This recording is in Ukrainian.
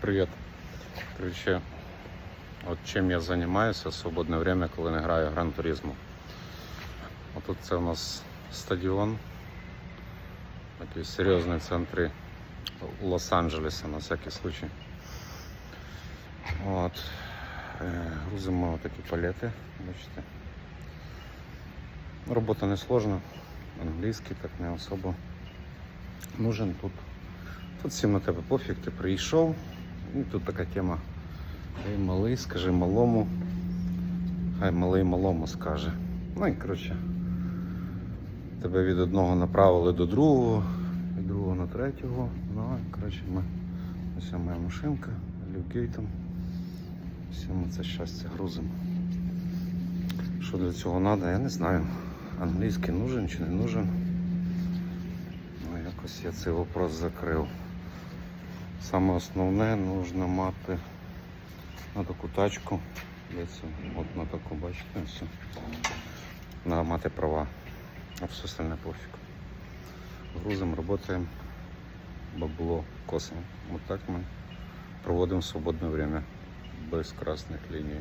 Привет. Короче, от чим я займаюся в свободне время, коли не граю Гран Туризму. Отут це у нас стадіон, такий серйозний в центрі Лос-Анджелеса на всякий случай. От. Е, Грузимо такі палети, бачите. Робота не сложна, англійський так не особо нужен тут. Тут всім на тебе пофіг, ти прийшов. І тут така тема. Ей малий, скажи малому. Хай малий малому скаже. Ну і коротше. Тебе від одного направили до другого, від другого на третього. Ну і коротше ми. Ось моя машинка, люкгейтом. Все ми це щастя грузимо. Що для цього треба, я не знаю. Англійський нужен чи не нужен. Ну, якось я цей вопрос закрив. Саме основне нужно мати на таку тачку. дивіться, от на таку, бачите, все. Надо мати права. А все остальне пофіг. Грузимо, працюємо, бабло косимо. Отак так ми проводимо свободне время без красних ліній.